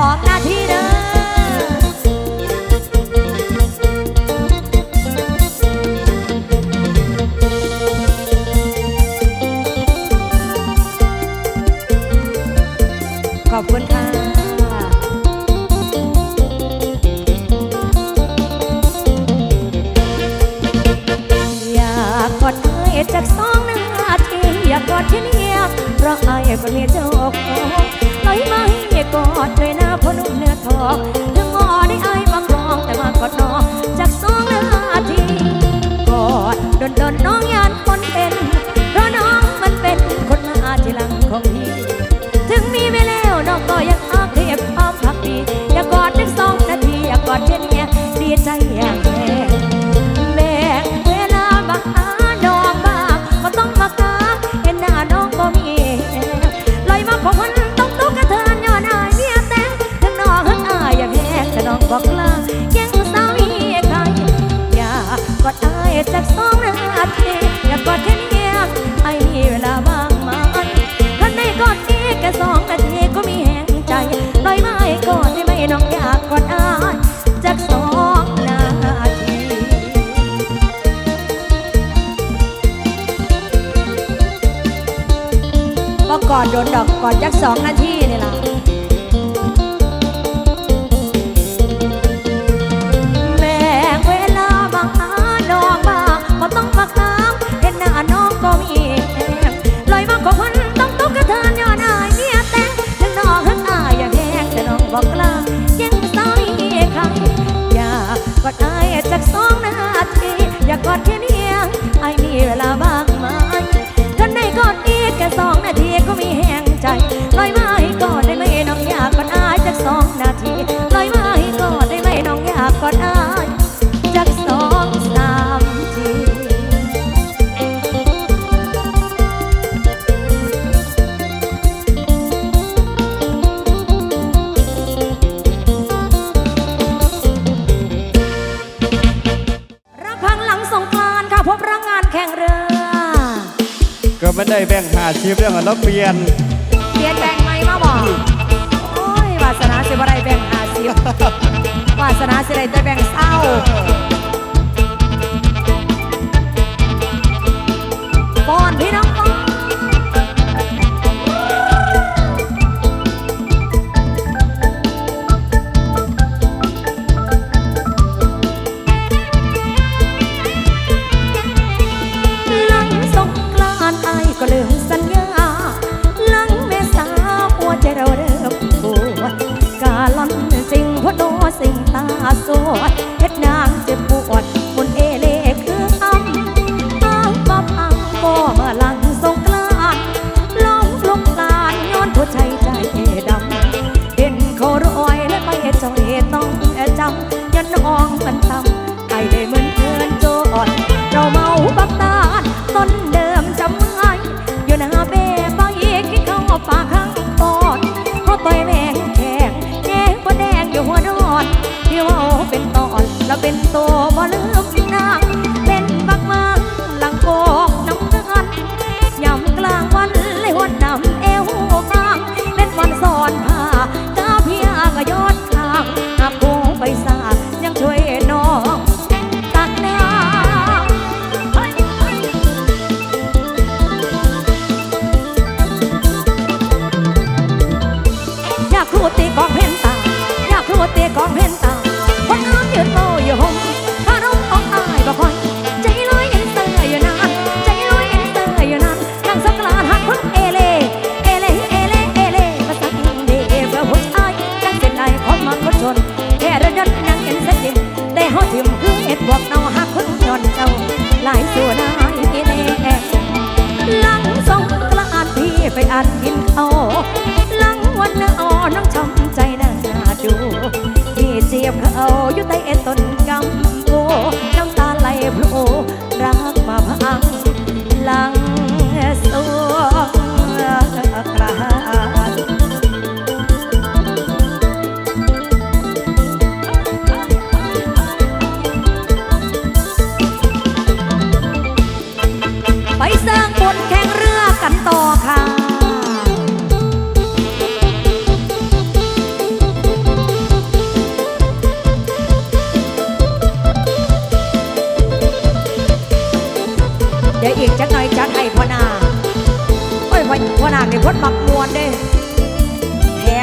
ออกงาน ไม่ได้แบ่งหาชีพเรื่องอะไราเปลี่ยนเปลี่ยนแบ่งไหมมาบอกโอ้ยวาสนาสิบอะไรแบ่งหาชีบวาสนาสิได้แต่แบ่งเศร้า ป้อนพี่น้อง coleo. โส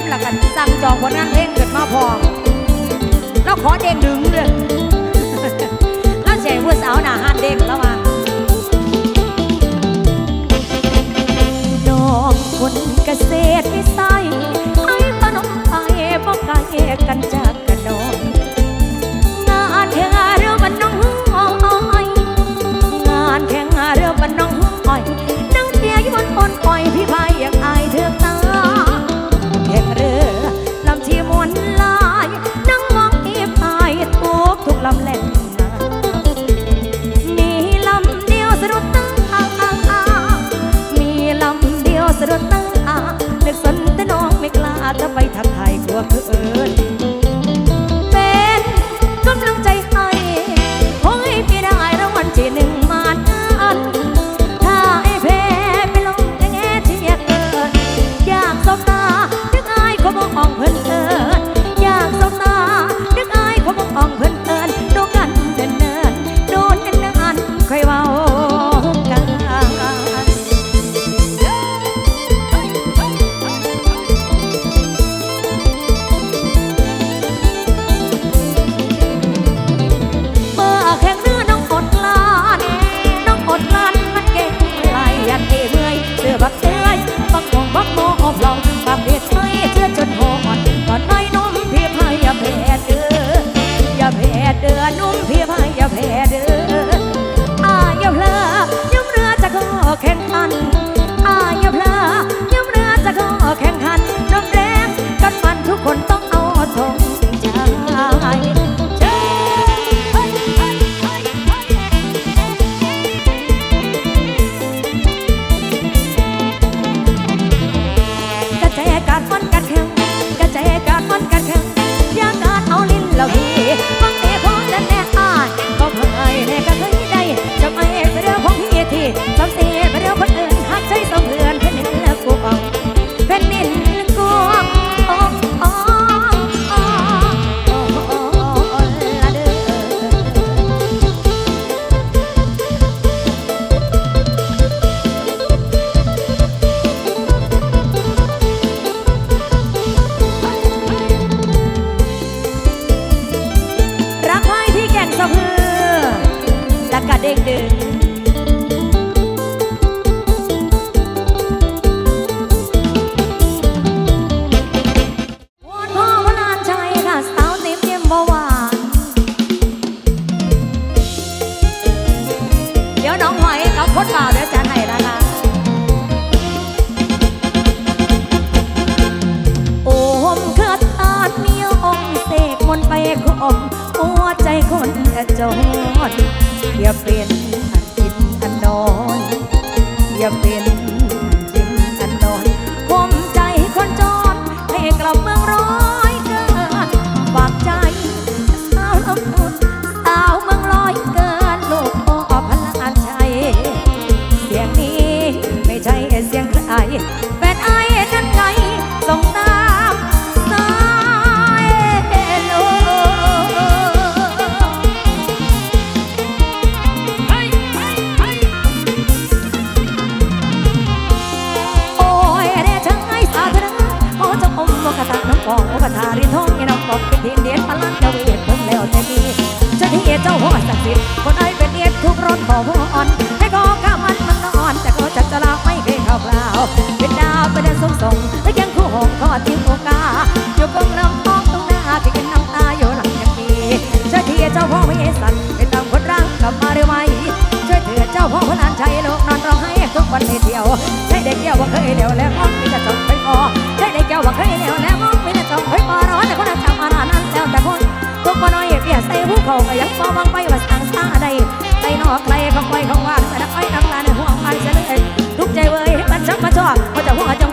น้ำหลักกันสั่งจองผลงานเพลงเกิดมาพอเราขอเด้งนึ่งเลยเราเสียผู้สาวหนาหันเด้งแล้วมาดอกคนเกษตรที่ใส่ให้ปนมไปบอกไก่กันจากกระดองงานแข่งเรือบันน้องอ้อยงานแข่งเรือบันน้องอ้อยนั่งเทียยบนอ่อนอ่อยพี่พา สงใจ ใจคนจนอย่าเปลี่ยน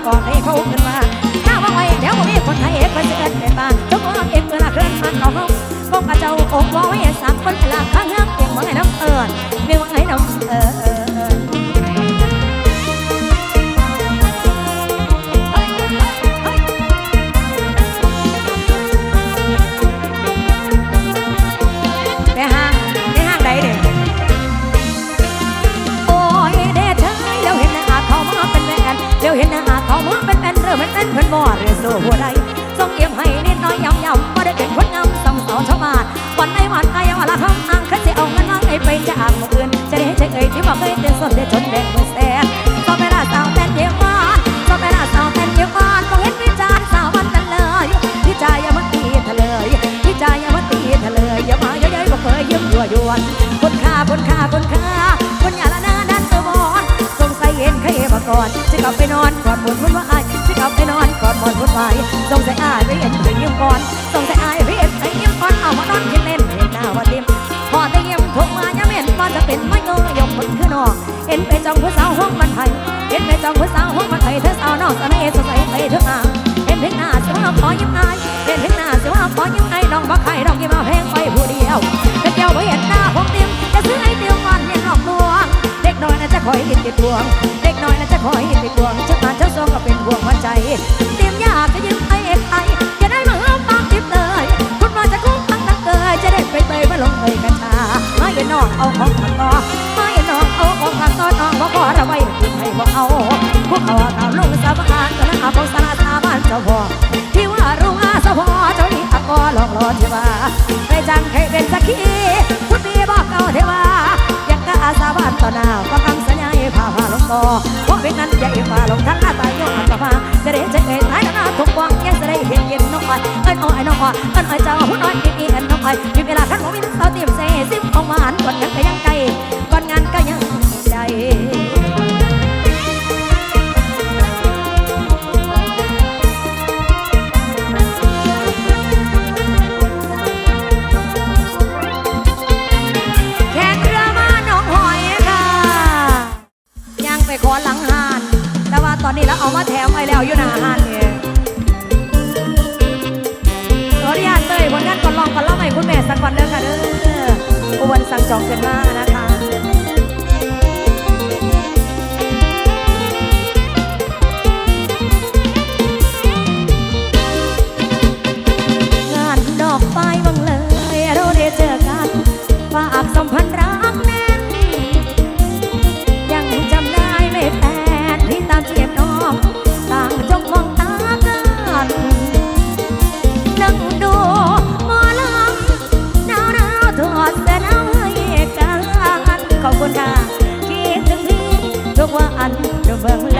จะหัวจงก่อนให้เขาขึ้นมาถ้าว่าไว้เดี๋ยวผมมีคนไทยเอกมาเชิญเป็นบ้าทุกคนเอกเมื่อเคลื่อนมันเอาห้องก็กระเจ้าอกว่าไว้ส วนคุณค่าคุณค่าคุณค่าคุณอย่าละนาด้านเตอร์บอนสงสัยเห็นใครมาก่อนจะกลับไปนอนกอดหมุนวุ่นว่ายจะกลับไปนอนกอดหมุนวุ่นวายสงสัยอายไปเห็นไปยืมก่อนสงสัยอายไปเห็นไปยืมก่อนเอามานอนกินเล่นเห็นหน้าว่าเต็มพอแต่เยี่ยมถูกมายังเห็นว่าจะเป็นไม่เงยยกคนขึ้นนอกเห็นไปจองผู้สาวห้องมันไทยเห็นไปจองผู้สาวห้องมันไทยเธอสาวนอกสะเน่สงสัยไปเถอมา น้อยน่าจะคอยติดติดบ่วงเด็กน้อยน่าจะคอยติดบ่วงเช้ามาเช้าซองก็เป็นห่วงหัวใจเตรียมยาจะยืมไอเอ็กไอจะได้มาเฮิมปากทิพย์เลยคุณมาจะคุ้มตั้งนักเกยจะได้ไปเตยมาลงเอยกัญชามาอย่าน้องเอาของขังต่อมาอย่าน้องเอาของขังต่อน้องบ่ขอระไว้คุณให้บ่เอาพวกเขาข่าวลงสาบานกันนะของสาราสาบานเจ้าพ่อที่ว่ารุ่งอาสะพอเจ้านี่ตะกอหลอกหลอนที่ว่าใครจังใครเป็นสักขีคุณดีบอกเก่าเทว่าอยากกะอาสาบานต่อหน้าฟังคำสัญญา พาพาลงต่อเพราะเป็นนั้นอย่าเอ็มาลงทันลาตายโยอันต่อมาจะได้จะเอ็นท้ายหน้าทุกวังยังจะได้เห็นเย็นน้องอ้อยเอ้ยน้องอ้อยเอ็นอ้อยเจ้า วันสั่งจองเกินมานะคะ vai.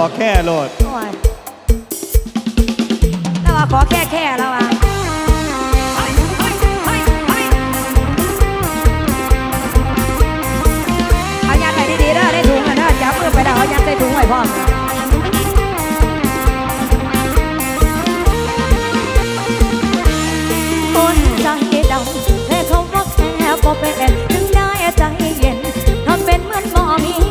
อามันสุดอกแค่โลด โอ้ยแล้วว่าขอแค่แค่แล้วอะเอายัดไปดีๆเด้อได้ถุงอะเด้อจับมือไปเด้อเอายัดใส่ถุงไว้พร้อมคนใจดำแค่เขาว่าแค่บ่เป็นถึงได้ใจเย็นทำเป็นเหมือนบ่มี